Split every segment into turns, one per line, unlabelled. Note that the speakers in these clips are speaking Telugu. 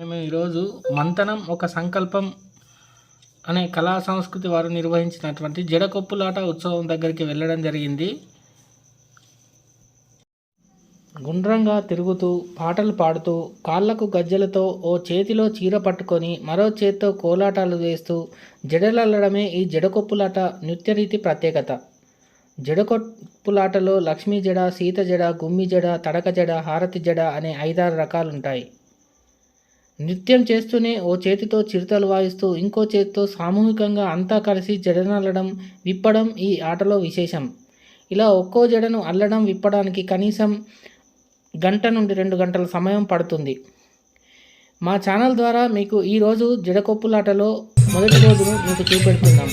మేము ఈరోజు మంతనం ఒక సంకల్పం అనే కళా సంస్కృతి వారు నిర్వహించినటువంటి జడకొప్పులాట ఉత్సవం దగ్గరికి వెళ్ళడం జరిగింది. గుండ్రంగా తిరుగుతూ పాటలు పాడుతూ కాళ్ళకు గజ్జలతో ఓ చేతిలో చీర పట్టుకొని మరో చేత్తో కోలాటాలు వేస్తూ జడలల్లడమే ఈ జడకొప్పులాట నృత్యరీతి ప్రత్యేకత. జడకొప్పులాటలో లక్ష్మీ జడ సీత జడ గుమ్మి జడ తడక జడ హారతి జడ అనే ఐదారు రకాలుంటాయి. నృత్యం చేస్తూనే ఓ చేతితో చిరుతలు వాయిస్తూ ఇంకో చేతితో సామూహికంగా అంతా కలిసి జడనల్లడం విప్పడం ఈ ఆటలో విశేషం. ఇలా ఒక్కో జడను అల్లడం విప్పడానికి కనీసం గంట నుండి రెండు గంటల సమయం పడుతుంది. మా ఛానల్ ద్వారా మీకు ఈరోజు జడకొప్పులాటలో మొదటి రోజును మీకు చూపెడుతున్నాం.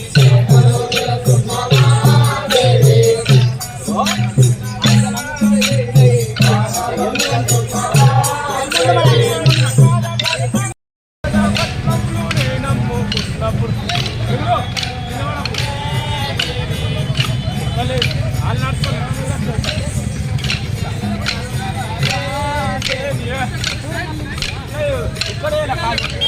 Thank you.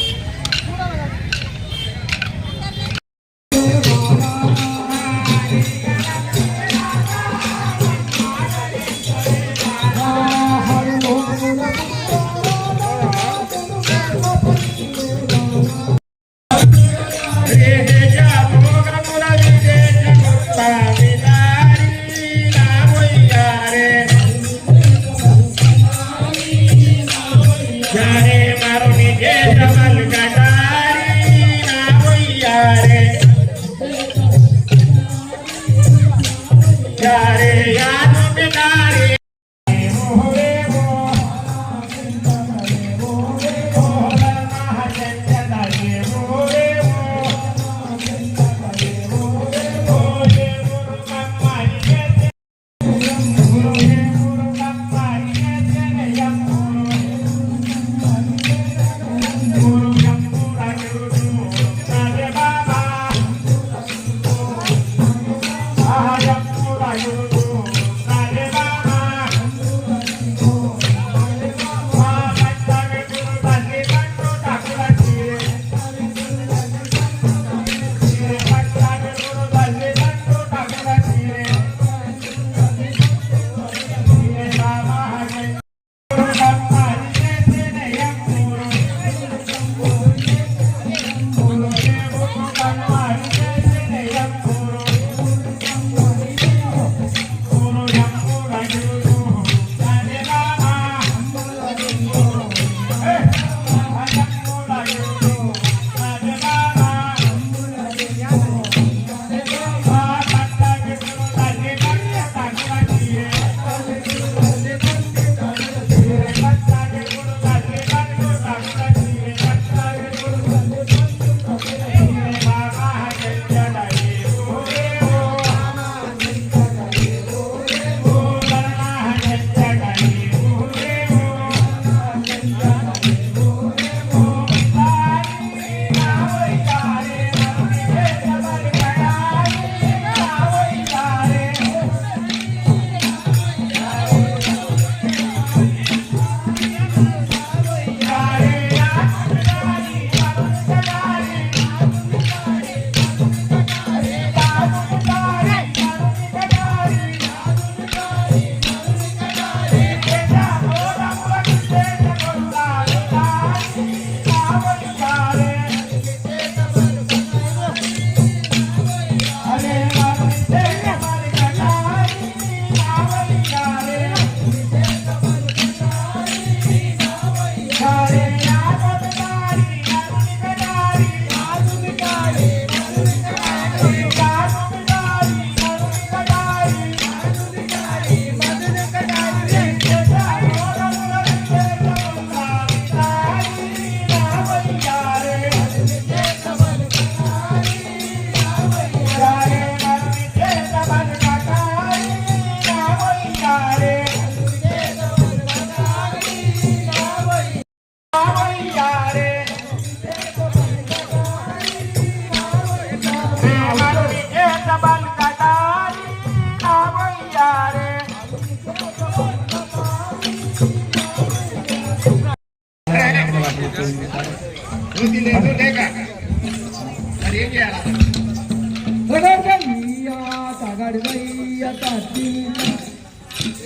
ಕಾಡುವಯ್ಯ Kathi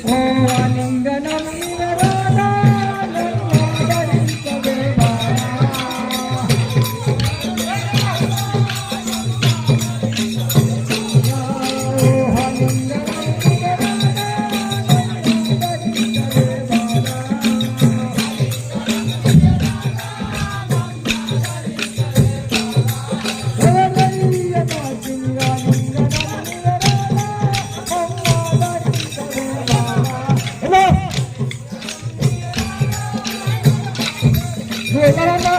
O ಅಲಿಂಗನ ಮೀರರ Suéltala,